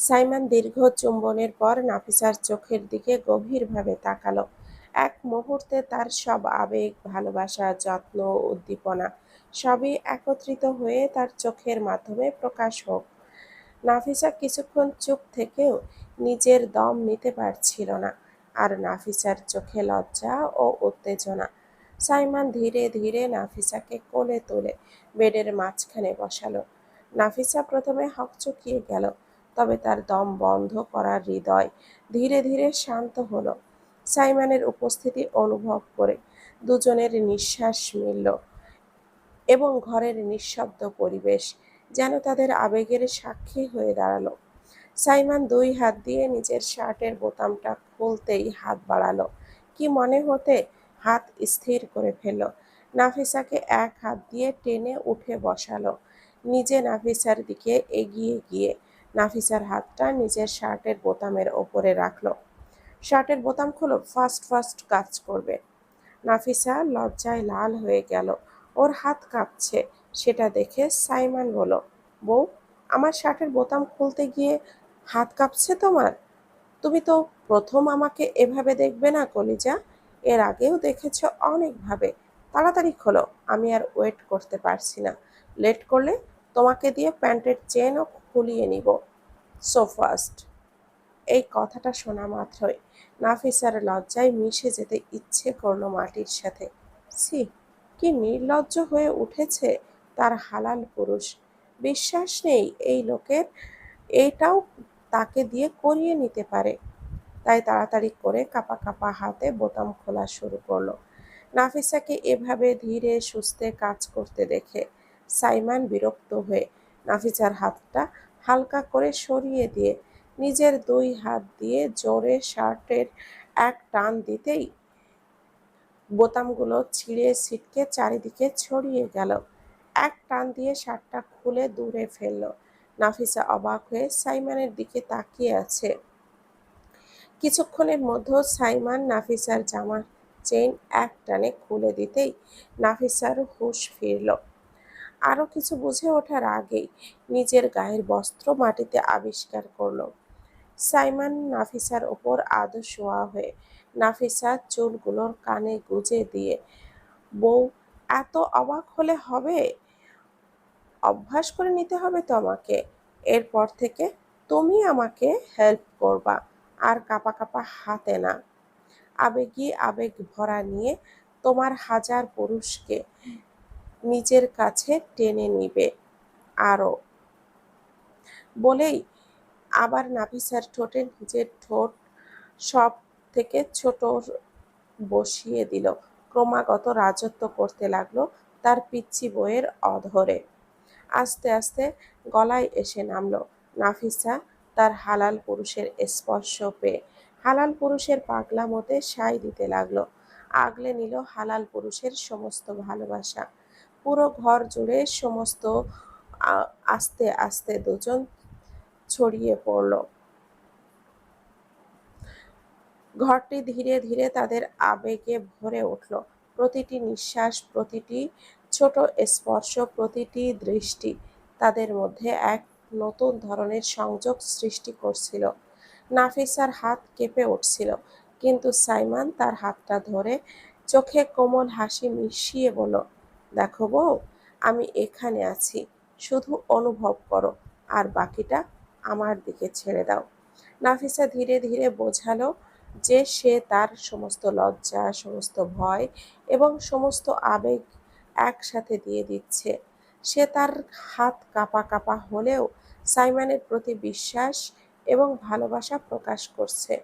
Simon দীর্ঘ চুম্বনের পর নাফিসার চোখের দিকে গভীরভাবে তাকালো। এক মুহূর্তে তার সব আবেগ, ভালোবাসা, যত্ন, উদ্দীপনা সবই একত্রিত হয়ে তার চোখের মাধ্যমে প্রকাশ হোক। নাফিসা কিছুক্ষণ চুপ থেকেও নিজের দম নিতে পারছিল না আর নাফিসার চোখে লজ্জা ও উত্তেজনা। সাইমান ধীরে ধীরে নাফিসাকে কোলে তোলে বেডের মাঝখানে বসালো। নাফিসা প্রথমে হকচকিয়ে গেল। তবে তার দম বন্ধ করার হৃদয় ধীরে ধীরে শান্ত হলো। সাইমানের উপস্থিতি অনুভব করে দুজনের নিঃশ্বাস মিলল এবং ঘরের নিঃশব্দ পরিবেশ যেন তাদের আবেগের সাক্ষী হয়ে দাঁড়াল। সাইমান দুই হাত দিয়ে নিজের শার্টের বোতামটা খুলতেই হাত বাড়ালো। কি মনে হতে হাত স্থির করে ফেলল। নাফিসাকে এক হাত দিয়ে টেনে উঠে বসালো। নিজে নাফিসার দিকে এগিয়ে গিয়ে নাফিসার হাতটা নিজের শার্টের বোতামের ওপরে রাখল। শার্টের বোতাম খুলো, ফাস্ট ফাস্ট কাজ করবে। নাফিসা লজ্জায় লাল হয়ে গেল। ওর হাত কাঁপছে, সেটা দেখে সাইমান বলো বউ, আমার শার্টের বোতাম খুলতে গিয়ে হাত কাঁপছে তোমার? তুমি তো প্রথম আমাকে এভাবে দেখবে না কলিজা। এর আগেও দেখেছ অনেকভাবে। তাড়াতাড়ি খোলো, আমি আর ওয়েট করতে পারছি না। লেট করলে তোমাকে দিয়ে প্যান্টের চেনও খুলিয়ে নিব। সো ফাস্ট এই কথাটা শোনা মাত্রই নাফিসার লজ্জায় মিশে যেতে ইচ্ছে করল মাটির সাথে। সি কি নির্লজ্জ হয়ে উঠেছে তার হালাল পুরুষ। বিশ্বাস নেই এই লোকের এটাও তাকে দিয়ে করিয়ে নিতে পারে। তাই তাড়াতাড়ি করে কাপা কাপা হাতে বোতাম খোলা শুরু করল। নাফিসাকে এভাবে ধীরে সুস্থে কাজ করতে দেখে সাইমান বিরক্ত হয়ে নাফিসার হাতটা হালকা করে সরিয়ে দিয়ে নিজের দুই হাত দিয়ে জোরে শার্টের এক টান দিতেই বোতামগুলো ছিঁড়ে ছিটকে চারিদিকে ছড়িয়ে গেল। এক টান দিয়ে শার্টটা খুলে দূরে ফেলল। নাফিসা অবাক হয়ে সাইমানের দিকে তাকিয়ে আছে। কিছুক্ষণের মধ্যে সাইমান নাফিসার জামার চেন এক টানে খুলে দিতেই নাফিসার হুশ ফিরল। আরও কিছু বুঝে ওঠার আগেই নিজের গায়ের বস্ত্র মাটিতে আবিষ্কার করল। সাইমান নাফিসার ওপর আদো শোয়া হয়ে নাফিসা চুলগুলোর কানে গুজে দিয়ে, বউ, এত অবাক হলে হবে? অভ্যাস করে নিতে হবে তো আমাকে এরপর থেকে তুমি আমাকে হেল্প করবা, আর কাপা কাপা হাতে না। আবেগী আবেগ ভরা নিয়ে তোমার হাজার পুরুষকে নিজের কাছে টেনে নিবে আরও। বলেই আবার নাফিসার ঠোঁটে নিজের ঠোঁট সব থেকে ছোট বসিয়ে দিল। ক্রমাগত রাজত্ব করতে লাগল তার পিচ্ছি বইয়ের অধরে। আস্তে আস্তে গলায় এসে নামলো। নাফিসা তার হালাল পুরুষের স্পর্শ পেয়ে হালাল পুরুষের পাগলা মতে সাই দিতে লাগল। আগলে নিল হালাল পুরুষের সমস্ত ভালোবাসা। পুরো ঘর জুড়ে সমস্ত আস্তে আস্তে দুজন ছড়িয়ে পড়ল। ঘরটি ধীরে ধীরে তাদের আবেগে ভরে উঠল। প্রতিটি নিঃশ্বাস, প্রতিটি ছোট স্পর্শ, প্রতিটি দৃষ্টি তাদের মধ্যে এক নতুন ধরনের সংযোগ সৃষ্টি করছিল। নাফিসার হাত কেঁপে উঠছিল, কিন্তু সাইমান তার হাতটা ধরে চোখে কোমল হাসি মিশিয়ে বলল দেখো বউ, আমি এখানে আছি, শুধু অনুভব করো, আর বাকিটা আমার দিকে ছেড়ে দাও। নাফিসা ধীরে ধীরে বোঝালো যে সে তার সমস্ত লজ্জা, সমস্ত ভয় এবং সমস্ত আবেগ একসাথে দিয়ে দিচ্ছে। সে তার হাত কাপা কাপা হলেও সাইমানের প্রতি বিশ্বাস এবং ভালোবাসা প্রকাশ করছে।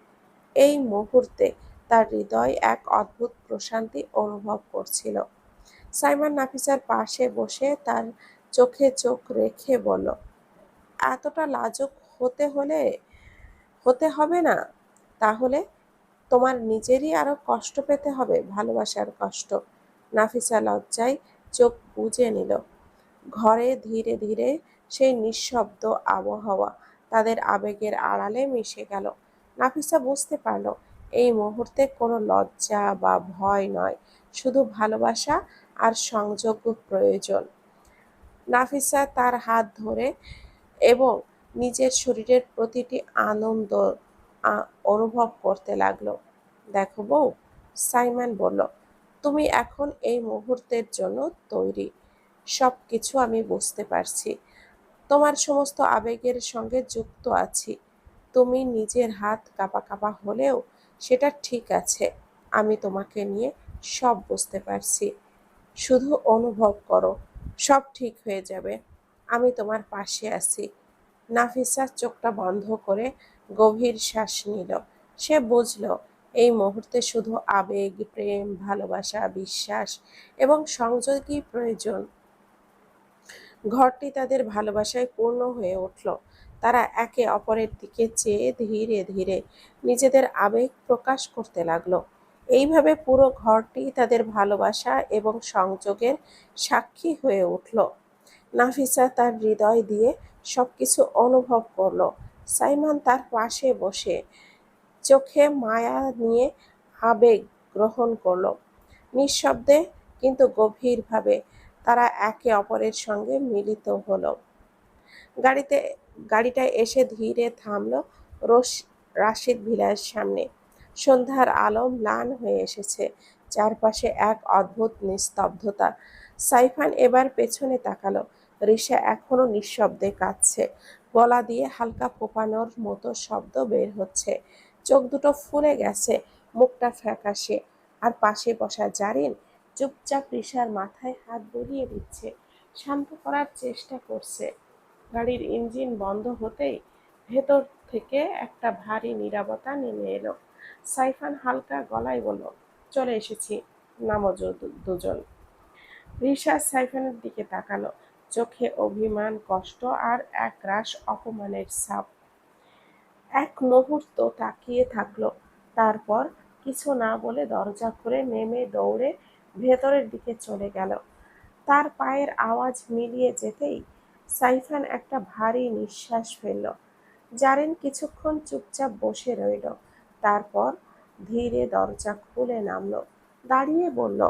এই মুহূর্তে তার হৃদয় এক অদ্ভুত প্রশান্তি অনুভব করছিল। সাইমান নাফিসার পাশে বসে তার চোখে চোখ রেখে বলল, এতটা লাজক হতে হলে, হতে হবে না। তাহলে তোমার নিজেরই আরও কষ্ট পেতে হবে, ভালোবাসার কষ্ট। নাফিসা লজ্জায় চোখ বুঝে নিল। ঘরে ধীরে ধীরে সেই নিঃশব্দ আবহাওয়া তাদের আবেগের আড়ালে মিশে গেল। নাফিসা বুঝতে পারল, এই মুহূর্তে কোনো লজ্জা বা ভয় নয়, শুধু ভালোবাসা আর সংযোগ প্রয়োজন। নাফিসা তার হাত ধরে এবং নিজের শরীরের প্রতিটি আনন্দ অনুভব করতে লাগল। দেখো বউ, সাইমন বলল, তুমি এখন এই মুহূর্তের জন্য তৈরি। সব কিছু আমি বুঝতে পারছি। তোমার সমস্ত আবেগের সঙ্গে যুক্ত আছি। তুমি নিজের হাত কাঁপা কাঁপা হলেও সেটা ঠিক আছে। আমি তোমাকে নিয়ে সব বুঝতে পারছি। শুধু অনুভব করো, সব ঠিক হয়ে যাবে। আমি তোমার পাশে আছি। নাফিসা চোখটা বন্ধ করে গভীর শ্বাস নিল। সে বুঝল, এই মুহূর্তে শুধু আবেগ, প্রেম, ভালোবাসা, বিশ্বাস এবং সংযোগই প্রয়োজন। ঘরটি তাদের ভালোবাসায় পূর্ণ হয়ে উঠল। তারা একে অপরের দিকে চেয়ে ধীরে ধীরে নিজেদের আবেগ প্রকাশ করতে লাগল। এইভাবে পুরো ঘরটি তাদের ভালোবাসা এবং সংযোগের সাক্ষী হয়ে উঠল। নাফিসা তার হৃদয় দিয়ে সব কিছু অনুভব করল। সাইমান তার পাশে বসে চোখে মায়া নিয়ে আবেগ গ্রহণ করল। নিঃশব্দে কিন্তু গভীরভাবে তারা একে অপরের সঙ্গে মিলিত হলো। গাড়িতে, গাড়িটা এসে ধীরে থামল রশ, রাশিদ ভিলার সামনে। সন্ধ্যার আলো ম্লান হয়ে এসেছে। চারপাশে এক অদ্ভুত নিস্তব্ধতা। সাইফান এবার পেছনে তাকালো। রিসা এখনও নিঃশব্দে কাঁদছে। গলা দিয়ে হালকা ফোপানোর মতো শব্দ বের হচ্ছে। চোখ দুটো ফুলে গেছে, মুখটা ফ্যাকাশে। আর পাশে বসা জারিন চুপচাপ রিসার মাথায় হাত বুলিয়ে দিচ্ছে। শান্ত করার চেষ্টা করছে। গাড়ির ইঞ্জিন বন্ধ হতেই ভেতর থেকে একটা ভারী নীরবতা নেমে এলো। সাইফান হালকা গলায় বলল, চলে এসেছি। নামো দু- দুজন। রিসা সাইফানের দিকে তাকালো। চোখে অভিমান, কষ্ট আর এক রাশ অপমানের ছাপ। এক মুহূর্ত তাকিয়ে থাকল। তারপর কিছু না বলে দরজা খুলে নেমে দৌড়ে ভেতরের দিকে চলে গেল। তার পায়ের আওয়াজ মিলিয়ে যেতেই সাইফান একটা ভারী নিঃশ্বাস ফেলল। জারেন কিছুক্ষণ চুপচাপ বসে রইল। তারপর ধীরে দরজা খুলে নামলো। দাঁড়িয়ে বলল,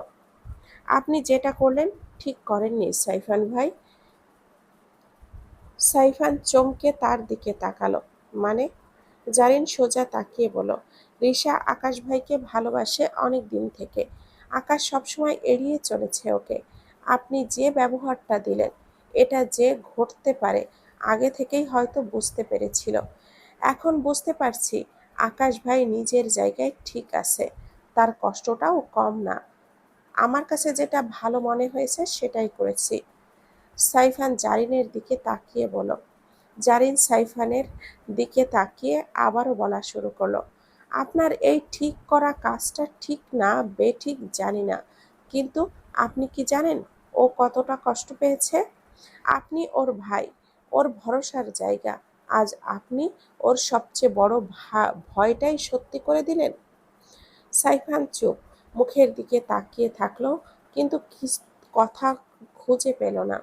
আপনি যেটা করলেন ঠিক করেননি, সাইফান ভাই। সাইফান চমকে তার দিকে তাকালো। মানে? জারিন সোজা তাকিয়ে বলল রিসা আকাশ ভাইকে ভালোবাসে অনেক দিন থেকে। আকাশ সবসময় এড়িয়ে চলেছে ওকে। আপনি যে ব্যবহারটা দিলেন, এটা যে ঘটতে পারে, আগে থেকেই হয়তো বুঝতে পেরেছিল। এখন বুঝতে পারছি আকাশ ভাই নিজের জায়গায় ঠিক আছে, তার কষ্টটাও কম না। আমার কাছে যেটা ভালো মনে হয়েছে সেটাই করেছি। সাইফান জারিনের দিকে তাকিয়ে বলল। জারিন সাইফানের দিকে তাকিয়ে আবারও বলা শুরু করল, আপনার এই ঠিক করা কাজটা ঠিক না, বেঠিক জানি না। কিন্তু আপনি কি জানেন ও কতটা কষ্ট পেয়েছে? আপনি ওর ভাই, ওর ভরসার জায়গা। আজ আপনি ওর সবচেয়ে বড় ভয়টাই সত্যি করে দিলেন? সাইফান চুপ, মুখের দিকে তাকিয়ে থাকল, কিন্তু কথা খুঁজে পেল না।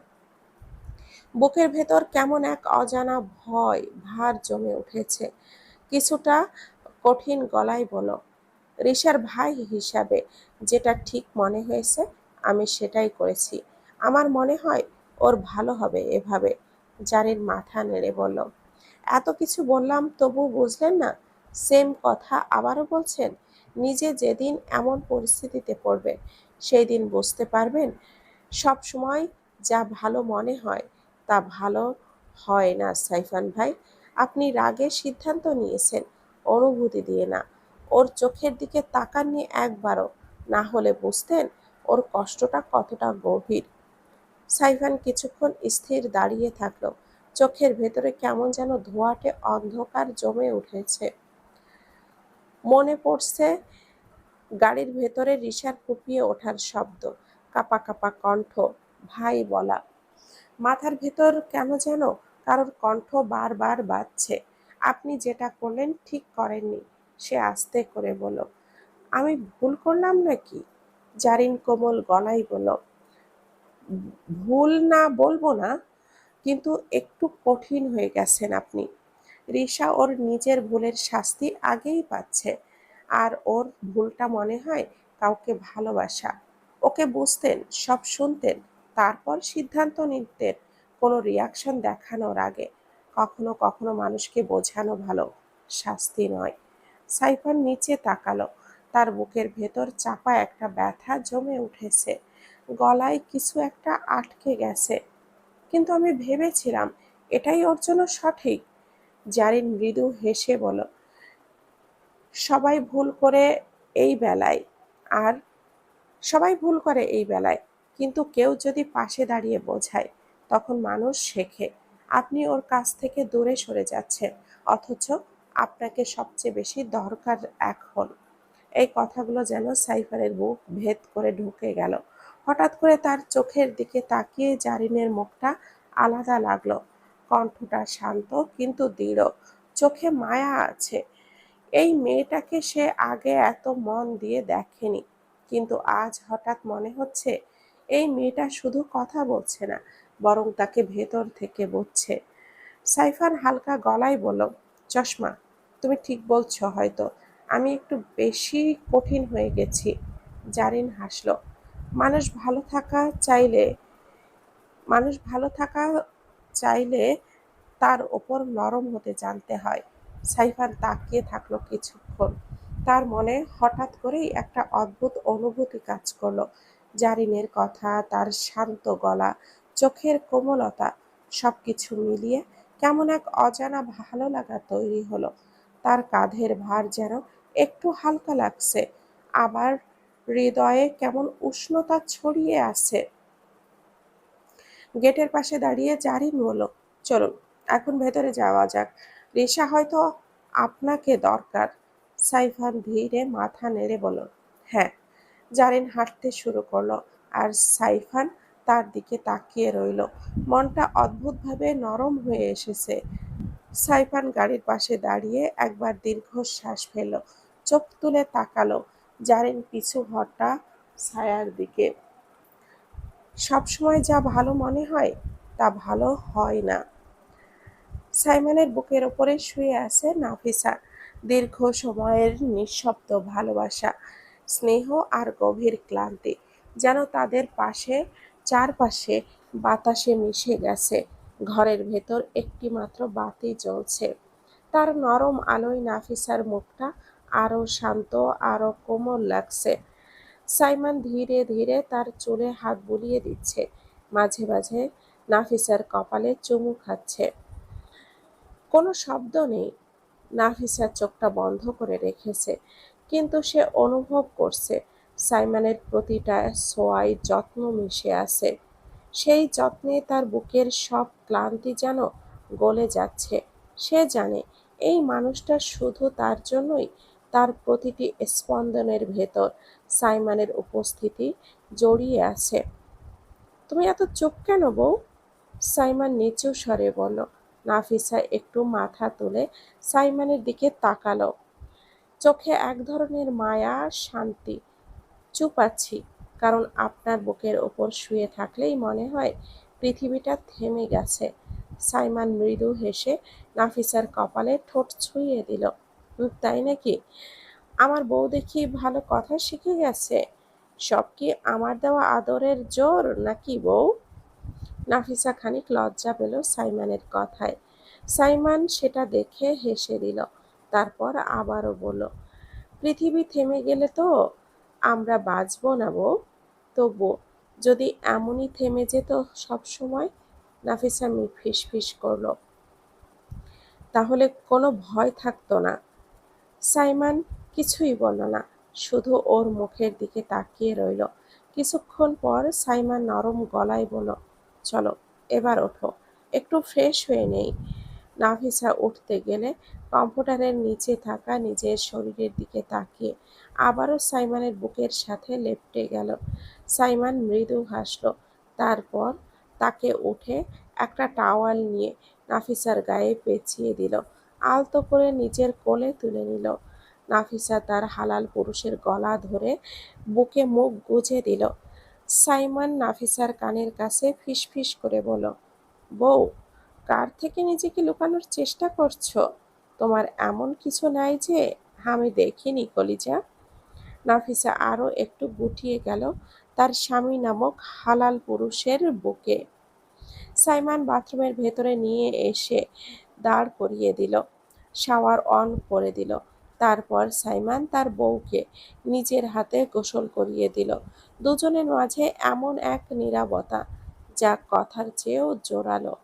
বুকের ভেতর কেমন এক অজানা ভয়, ভার জমে উঠেছে। কিছুটা কঠিন গলায় বলো ঋষার ভাই হিসাবে যেটা ঠিক মনে হয়েছে, আমি সেটাই করেছি। আমার মনে হয় ওর ভালো হবে এভাবে। জারির মাথা নেড়ে বলল এত কিছু বললাম তবু বুঝলেন না? সেম কথা আবারও বলছেন, নিজে যেদিন এমন পরিস্থিতিতে পড়বেন সেই দিন বুঝতে পারবেন, সব সময় যা ভালো মনে হয়, তা ভালো হয় না, সাইফান ভাই। আপনি রাগে সিদ্ধান্ত নিয়েছেন, অনুভূতি দিয়ে না। ওর চোখের দিকে তাকাননি একবারও, না হলে বুঝতেন ওর কষ্টটা কতটা গভীর। সাইফান কিছুক্ষণ স্থির দাঁড়িয়ে থাকল চোখের ভেতরে কেমন যেন ধোঁয়াটে অন্ধকার জমে উঠেছে। মনে পড়ছে গাড়ির ভেতরে রিসার ফুপিয়ে ওঠার শব্দ, কাপা কাপা কণ্ঠ, ভাই বলা। মাথার ভেতর কেন যেন কারোর কণ্ঠ বারবার বাজছে। আপনি যেটা করলেন ঠিক করেননি, সে আস্তে করে বলল। আমি ভুল করলাম নাকি? জারিন কোমল গলায় বলল। ভুল না বলব না কিন্তু একটু কঠিন হয়ে গেছেন আপনি। রিসা ওর নিজের ভুলের শাস্তি আগেই পাচ্ছে। আর ওর ভুলটা মনে হয় কাউকে ভালোবাসা। ওকে বুঝতেন, সব শুনতেন, তারপর সিদ্ধান্ত নিতেন কোনো রিয়াকশন দেখানোর আগে। কখনো কখনো মানুষকে বোঝানো ভালো, শাস্তি নয়। সাইফান নিচে তাকালো। তার বুকের ভেতর চাপা একটা ব্যথা জমে উঠেছে। গলায় কিছু একটা আটকে গেছে। কিন্তু আমি ভেবেছিলাম এটাই ওর জন্য সঠিক। জারিন মৃদু হেসে বলল, সবাই ভুল করে এই বেলায়, আর সবাই ভুল করে এই বেলায়, কিন্তু কেউ যদি পাশে দাঁড়িয়ে বোঝায়, তখন মানুষ শেখে, আপনি ওর কাছ থেকে দূরে সরে যাচ্ছেন, অথচ আপনাকে সবচেয়ে বেশি দরকার এখন। এই কথাগুলো যেন সাইফারের বুক ভেদ করে ঢুকে গেল। হঠাৎ করে তার চোখের দিকে তাকিয়ে জারিনের মুখটা আলাদা লাগল। কণ্ঠটা শান্ত কিন্তু দৃঢ়। চোখে মায়া আছে। এই মেয়েটাকে সে আগে এত মন দিয়ে দেখেনি, কিন্তু আজ হঠাৎ মনে হচ্ছে এই মেয়েটা শুধু কথা বলছে না, বরং তাকে ভেতর থেকে বুঝছে সাইফান হালকা গলায় বলল, চশমা, তুমি ঠিক বলছো হয়তো। আমি একটু বেশি কঠিন হয়ে গেছি। জারিন হাসলো। মানুষ ভালো থাকা চাইলে, মানুষ ভালো থাকা চাইলে তার ওপর নরম হতে জানতে হয়। সাইফান তাকিয়ে থাকল কিছুক্ষণ। তার মনে হঠাৎ করেই একটা অদ্ভুত অনুভূতি কাজ করল। জারিনের কথা, তার শান্ত গলা, চোখের কোমলতা সব কিছু মিলিয়ে কেমন এক অজানা ভালো লাগা তৈরি হলো। তার কাঁধের ভার যেন একটু হালকা লাগছে। আবার হৃদয়ে কেমন উষ্ণতা ছড়িয়ে আছে। গেটের পাশে দাঁড়িয়ে জারিন বলল, চলুন, এখন ভেতরে যাওয়া যাক। রিসা হয়তো আপনাকে দরকার। সাইফান ধীরে মাথা নেড়ে বলল হ্যাঁ। জারিন হাঁটতে শুরু করল আর সাইফান তার দিকে তাকিয়ে রইল। মনটা অদ্ভুতভাবে নরম হয়ে এসেছে। সাইফান গাড়ির পাশে দাঁড়িয়ে একবার দীর্ঘশ্বাস ফেলল, চোখ তুলে তাকালো। জারিন পিছু হটা ছায়ার দিকে। সবসময় যা ভালো মনে হয়, তা ভালো হয় না। সাইমনের বুকের ওপরে শুয়ে আছে নাফিসা। দীর্ঘ সময়ের নিঃশব্দ ভালোবাসা, স্নেহ আর গভীর ক্লান্তি যেন তাদের পাশে, চারপাশে বাতাসে মিশে গেছে। ঘরের ভেতর একটি মাত্র বাতি জ্বলছে। তার নরম আলোয় নাফিসার মুখটা আরও শান্ত আরও কোমল লাগছে। সাইমন ধীরে ধীরে তার চুলে হাত বুলিয়ে দিচ্ছে। মাঝে মাঝে নাফিসার কপালে চুমু খাচ্ছে। কোনো শব্দ নেই। নাফিসার চোখটা বন্ধ করে রেখেছে, কিন্তু সে অনুভব করছে সাইমানের প্রতিটা সোয়াই যত্ন মিশে আছে। সেই যত্নে তার বুকের সব ক্লান্তি যেন গলে যাচ্ছে। সে জানে, এই মানুষটা শুধু তার জন্যই তার প্রতিটি স্পন্দনের ভেতর সাইমানের উপস্থিতি জড়িয়ে আছে। তুমি এত চুপ কেন বউ? সাইমন নিচু স্বরে বলল। নাফিসা একটু মাথা তুলে সাইমানের দিকে তাকালো। চোখে এক ধরনের মায়া শান্তি। চুপ আছি কারণ আপনার বুকের ওপর শুয়ে থাকলেই মনে হয় পৃথিবীটা থেমে গেছে। সাইমান মৃদু হেসে নাফিসার কপালে ঠোঁট ছুঁয়ে দিল। "হুম, তাই নাকি? আমার বউ দেখি ভালো কথা শিখে গেছে। সব কি আমার দেওয়া আদরের জোর নাকি বউ? নাফিসা খানিক লজ্জা পেল সাইমানের কথায়। সাইমান সেটা দেখে হেসে দিল, তারপর আবারও বলল, পৃথিবী থেমে গেলে তো আমরা বাঁচবো না বউ। তবু যদি এমনই থেমে যেত সব সময়, নাফিসা মি ফিস ফিস করল। তাহলে কোনো ভয় থাকতো না। সাইমান কিছুই বলল না, শুধু ওর মুখের দিকে তাকিয়ে রইল। কিছুক্ষণ পর সাইমান নরম গলায় বলল, চলো, এবার ওঠো, একটু ফ্রেশ হয়ে নেই। নাফিসা উঠতে গেলে কম্পিউটারের নিচে থাকা নিজের শরীরের দিকে তাকিয়ে আবারও সাইমানের বুকের সাথে লেপটে গেল। সাইমান মৃদু হাসল, তারপর তাকে উঠে একটা টাওয়াল নিয়ে নাফিসার গায়ে পেঁচিয়ে দিল। আলতো করে নিজের কোলে তুলে নিল। নাফিসা তার হালাল পুরুষের গলা ধরে বুকে মুখ গুজে দিল। সাইমন নাফিসার কানের কাছে ফিসফিস করে বলল, বউ, কার থেকে নিজেকে লুকানোর চেষ্টা করছ? তোমার এমন কিছু নাই যে আমি দেখিনি কলিজা? নাফিসা আরও একটু গুটিয়ে গেল তার স্বামী নামক হালাল পুরুষের বুকে। সাইমান বাথরুমের ভেতরে নিয়ে এসে দাঁড় করিয়ে দিল। শাওয়ার অন করে দিল। তারপর সাইমান তার বউকে নিজের হাতে গোসল করিয়ে দিল। দুজনের মাঝে এমন এক নীরবতা যা কথার চেয়েও জোরালো।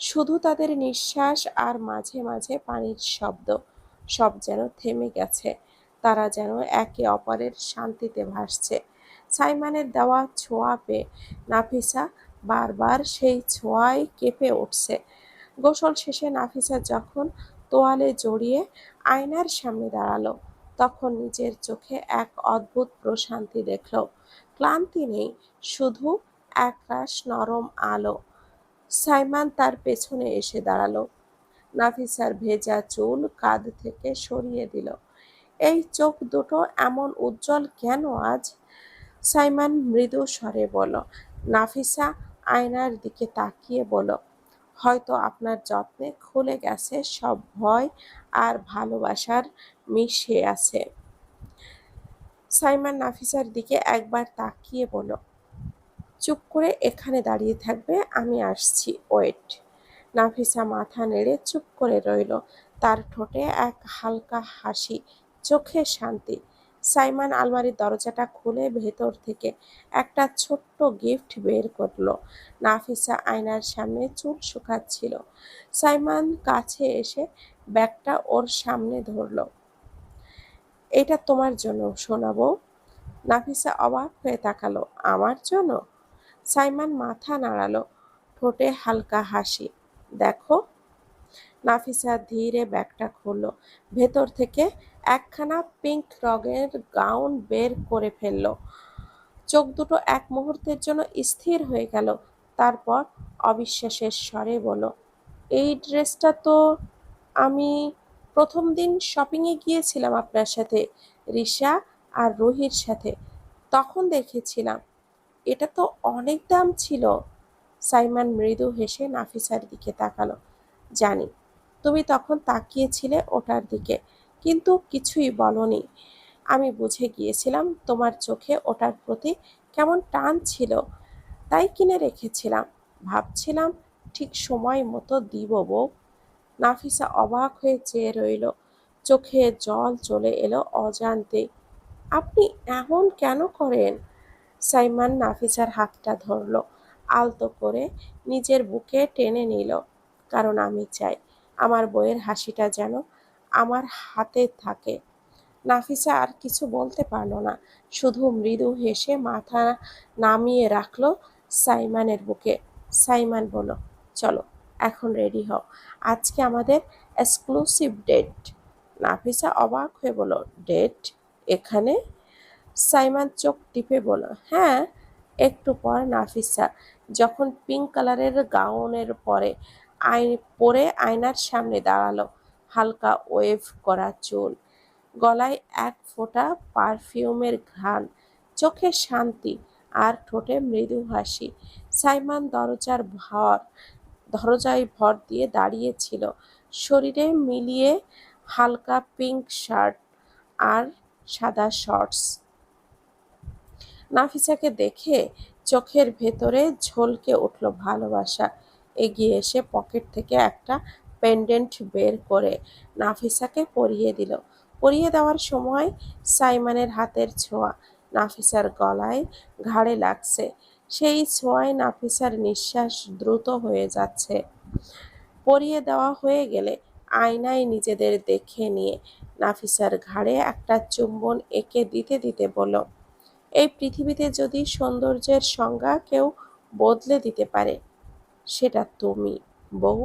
শুধু তাদের নিঃশ্বাস আর মাঝে মাঝে পানির শব্দ, সব যেন থেমে গেছে। তারা যেন একে অপরের শান্তিতে ভাসছে। সাইমানের দেওয়া ছোঁয়া পেয়ে নাফিসা বারবার সেই ছোঁয়ায় কেঁপে উঠছে। গোসল শেষে নাফিসা যখন তোয়ালে জড়িয়ে আয়নার সামনে দাঁড়াল। তখন নিজের চোখে এক অদ্ভুত প্রশান্তি দেখল। ক্লান্তি নেই, শুধু একরাশ নরম আলো। সাইমান তার পেছনে এসে দাঁড়াল। নাফিসার ভেজা চুল কাঁধ থেকে সরিয়ে দিল। এই চোখ দুটো এমন উজ্জ্বল কেন আজ? সাইমান মৃদু স্বরে বলল। নাফিসা আয়নার দিকে তাকিয়ে বলল হয়তো আপনার যত্নে খুলে গেছে, সব ভয় আর ভালোবাসার মিশে আছে। সাইমান নাফিসার দিকে একবার তাকিয়ে বলল, চুপ করে এখানে দাঁড়িয়ে থাকবে, আমি আসছি। ওয়েট। নাফিসা মাথা নেড়ে চুপ করে রইল। তার ঠোঁটে এক হালকা হাসি, চোখে শান্তি। সাইমান আলমারির দরজাটা খুলে ভেতর থেকে একটা ছোট্ট গিফট বের করল। নাফিসা আয়নার সামনে চুল শুকাচ্ছিল। সাইমান কাছে এসে ব্যাগটা ওর সামনে ধরলো। এটা তোমার জন্য শোনাবো নাফিসা অবাক হয়ে তাকালো। আমার জন্য? সাইমান মাথা নাড়ালো, ঠোঁটে হালকা হাসি। দেখো। নাফিসা ধীরে ব্যাগটা খুললো। ভেতর থেকে একখানা পিঙ্ক রঙের গাউন বের করে ফেলল। চোখ দুটো এক মুহূর্তের জন্য স্থির হয়ে গেল। তারপর অবিশ্বাসের স্বরে বলল, এই ড্রেসটা তো আমি প্রথম দিন শপিংয়ে গিয়েছিলাম আপনার সাথে, রিশা আর রুহির সাথে। তখন দেখেছিলাম। এটা তো অনেক দাম ছিল। সাইমান মৃদু হেসে নাফিসার দিকে তাকালো। জানি, তুমি তখন তাকিয়েছিলে ওটার দিকে। কিন্তু কিছুই বলনি। আমি বুঝে গিয়েছিলাম তোমার চোখে ওটার প্রতি কেমন টান ছিল, তাই কিনে রেখেছিলাম। ভাবছিলাম ঠিক সময় মতো দিব বউ। নাফিসা অবাক হয়ে চেয়ে রইল। চোখে জল চলে এলো অজান্তে আপনি এমন কেন করেন? সাইমান নাফিসার হাতটা ধরলো, আলতো করে নিজের বুকে টেনে নিল। কারণ আমি চাই আমার বইয়ের হাসিটা যেন আমার হাতে থাকে। নাফিসা আর কিছু বলতে পারল না। শুধু মৃদু হেসে মাথা নামিয়ে রাখল সাইমানের বুকে। সাইমান বলো চলো, এখন রেডি হও। আজকে আমাদের এক্সক্লুসিভ ডেট। নাফিসা অবাক হয়ে বলো ডেট? এখানে? সাইমান চোখ টিপে বলো হ্যাঁ একটু পর নাফিসা। যখন পিঙ্ক কালারের গাউনের পরে আই, পরে আয়নার সামনে দাঁড়াল হালকা ওয়েভ করা চুল। গলায় এক ফোঁটা পারফিউমের ঘ্রাণ, চোখে শান্তি আর ঠোঁটে মৃদু হাসি। সাইমান দরজার ভর, দরজায় ভর দিয়ে দাঁড়িয়েছিল। শরীরে মিলিয়ে হালকা পিঙ্ক শার্ট আর সাদা শর্টস। নাফিসাকে দেখে চোখের ভেতরে ঝলকে উঠল ভালোবাসা। এগিয়ে এসে পকেট থেকে একটা পেন্ডেন্ট বের করে নাফিসাকে পরিয়ে দিল। পরিয়ে দেওয়ার সময় সাইমানের হাতের ছোঁয়া নাফিসার গলায় ঘাড়ে লাগছে। সেই ছোঁয়ায় নাফিসার নিঃশ্বাস দ্রুত হয়ে যাচ্ছে। পরিয়ে দেওয়া হয়ে গেলে আয়নায় নিজেদের দেখে নিয়ে নাফিসার ঘাড়ে একটা চুম্বন এঁকে দিতে দিতে বলল, এই পৃথিবীতে যদি সৌন্দর্যের সংজ্ঞা কেউ বদলে দিতে পারে, সেটা তুমি, বউ।